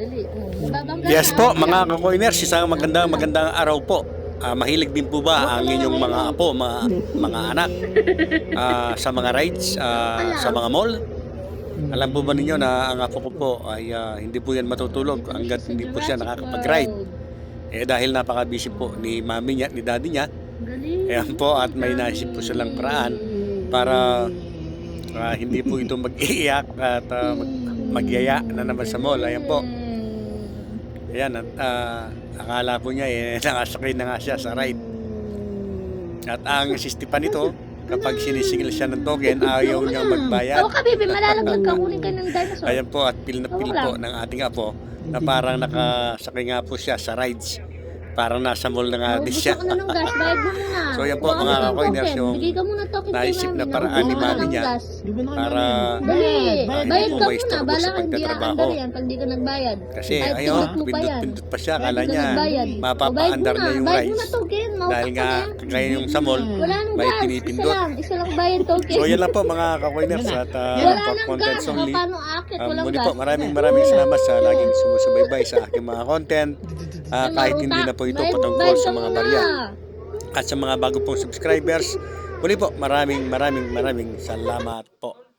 Dali. Oh, babangga Yes po, mga kakoiners, isang magandang magandang araw po. Ah, mahilig din po ba ang inyong mga apo, mga mga anak ah, sa mga rides, ah, sa mga mall? Alam po ba ninyo na ang apo ko po ay ah, hindi po yan matutulog hanggat hindi po siya nakakapag-ride. Eh dahil napaka-busy po ni mami niya, ni daddy niya. Galing. Ayan po at may naisip po silang paraan para ah, hindi po ito mag-iiyak at ah, mag- magyaya na naman sa mall. Ayan po. Ayan, at ah, akala po niya eh, nakasakay na nga siya sa ride. At ang sistipan nito, kapag sinisingil siya ng token, ayaw niyang magbayad. Tawa ka, baby. Malalaglag ka. Kunin kayo ng dinosaur. Ayan po, at pil na pil po ng ating apo na parang nakasakay nga po siya sa rides. Parang nasa mall na nga din Gusto siya. ko na ng gas. Bayad mo muna. So, yan po, Kuha ka mga ng kakoiners, token. yung Bigay ka muna token naisip na paraan ni ka mami niya. Para Dali. Bayad ka muna. Bala sa ka hindi pagtatrabaho. aandar yan pag di ka nagbayad. kasi Kahit ayun, pindot mo pa yan. pindot-pindot pa siya. Kahit Akala di ka niya nagbayad. mapapaandar niya yung bayad mo na rides. token. Mautak Dahil ka nga, na. kagaya yung sa mall, Wala nang may gas. Isa pinipindot. lang. Isa lang bayad token. So yan lang po mga kakoiners at uh, Wala for nang contents only. Paano akit? Um, Walang muli gas. po, maraming maraming salamat sa laging sumusubaybay sa aking mga content. Ah, kahit hindi na po ito patungkol sa mga barya. At sa mga bago pong subscribers, muli po, maraming maraming maraming salamat po.